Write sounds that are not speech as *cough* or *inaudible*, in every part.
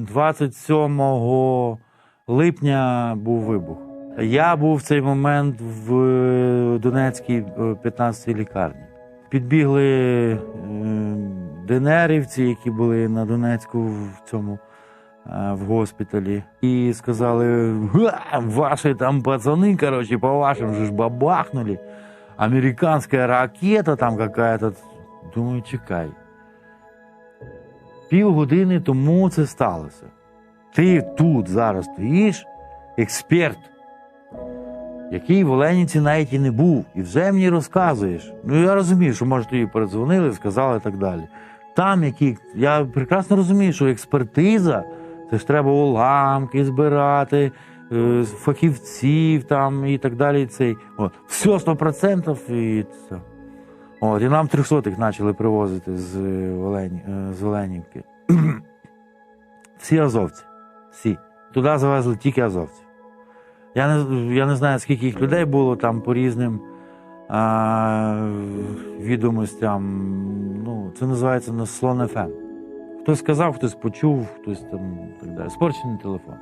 27 липня був вибух. Я був в цей момент в е, Донецькій е, 15-й лікарні. Підбігли е, ДНРівці, які були на Донецьку в цьому е, в госпіталі, і сказали: ваші там пацани, короче, по вашим же ж бабахнули. Американська ракета там какая-то. Думаю, чекай. Півгодини тому це сталося. Ти тут зараз стоїш, експерт, який в Оленівці навіть і не був, і вже мені розказуєш. Ну я розумію, що може тобі передзвонили, сказали і так далі. Там які. Я прекрасно розумію, що експертиза, це ж треба уламки збирати, е, фахівців там і так далі. Цей. Все 100% і це. От, і нам трьохсотих почали привозити з, е, Олені, е, з Оленівки. *clears throat* Всі азовці. Всі. Туди завезли тільки азовців. Я не, я не знаю, скільки їх людей було там по різним а, відомостям. Ну, це називається на слон ФМ. Хтось сказав, хтось почув, хтось там так далі. Спорчений телефон.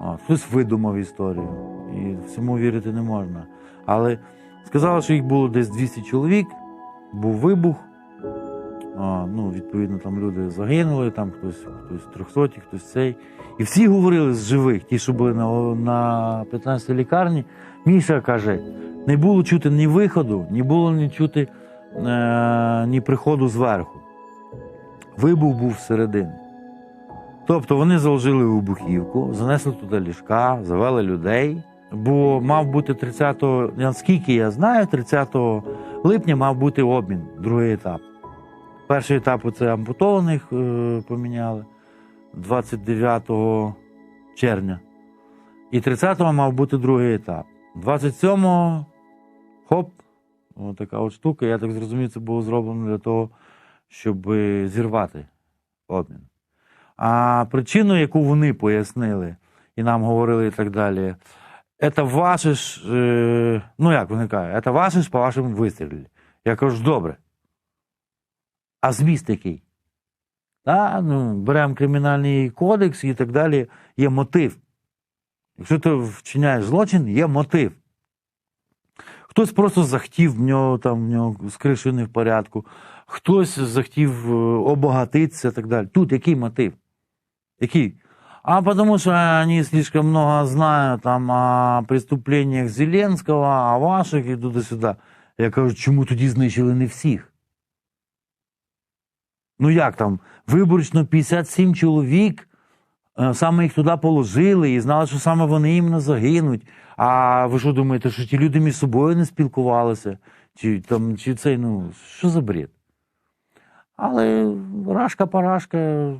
От, хтось видумав історію. І всьому вірити не можна. Але сказали, що їх було десь 200 чоловік, був вибух. А, ну, відповідно, там люди загинули, там хтось, хтось трьохсоті, хтось цей. І всі говорили з живих, ті, що були на, на 15 лікарні. Міша каже: не було чути ні виходу, ні було ні чути е, ні приходу зверху. Вибух був всередині. Тобто вони заложили вибухівку, занесли туди ліжка, завели людей. Бо мав бути 30-го, наскільки я знаю, 30 липня мав бути обмін, другий етап. Перший етап це ампутованих е, поміняли 29 червня. І 30-го мав бути другий етап. 27-го хоп, така от штука. Я так зрозумів, це було зроблено для того, щоб зірвати обмін. А причину, яку вони пояснили і нам говорили і так далі, це ваше ж, е, ну як вони кажуть, це ваше ж по вашому вистрілі. Я кажу, добре. А зміст який? Та, ну, беремо кримінальний кодекс і так далі, є мотив. Якщо ти вчиняєш злочин, є мотив. Хтось просто захотів в нього там в нього з кришею не в порядку, хтось захотів е, обогатитися і так далі. Тут який мотив? Який? А потому что они слишком много знают там о преступлениях Зеленского, о ваших і туди-сюди. Я кажу, чому тоді знищили не всіх? Ну як там? Виборочно 57 чоловік, е, саме їх туди положили і знали, що саме вони іменно загинуть. А ви що думаєте, що ті люди між собою не спілкувалися? Чи там, чи цей, ну, що за бред? Але рашка-парашка,